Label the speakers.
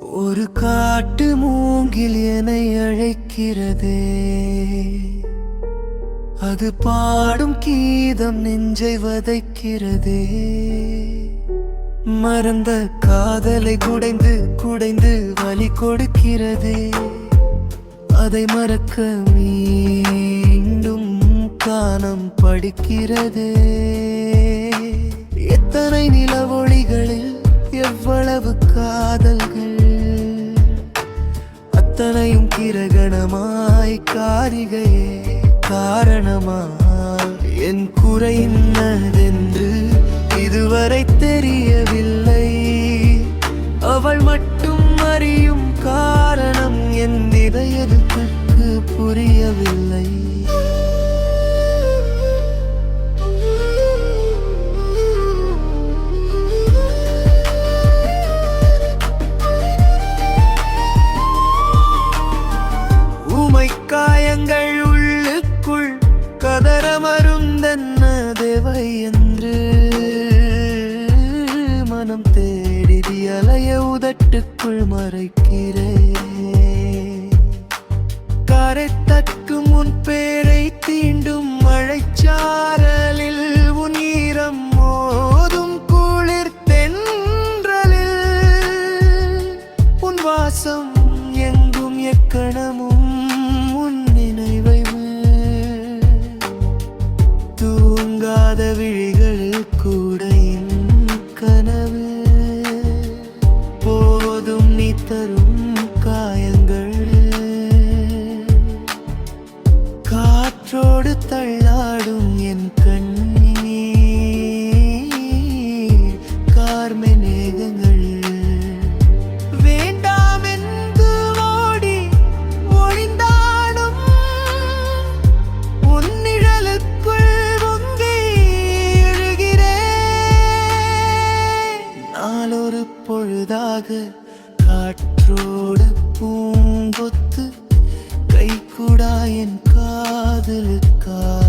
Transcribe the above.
Speaker 1: ஒரு காட்டு மூங்கில் என்னை அழைக்கிறதே. அது பாடும் கீதம் நெஞ்சை வதைக்கிறதே. மறந்த காதலை குடைந்து குடைந்து வலி கொடுக்கிறதே. அதை மறக்க மீண்டும் காணம் படிக்கிறதே. எத்தனை நிலவொளிகளில் அத்தனையும் காரிகையே காரணமாய் என் குறை என்னதென்று இதுவரை தெரியவில்லை. அவள் மட்டும் அறியும் காரணம் என் இதயத்துக்கு புரிய உள்ளுக்குள் என்று மனம் தேடி அலைய உதட்டுக்குள் மறைக்கிறேன் காரை தக்கும் உன் பேரை தீண்டும் மழைச்சாரலில் உன் மோதும் குளிர் தென்றலில் உன் வாசம் ஒளிந்தாலும் உன் நிழலுக்குள் பொங்கி எழுகிறேன் நாளொரு பொழுதாக காற்றோடு பூங்கொத்து காதலுக்கா?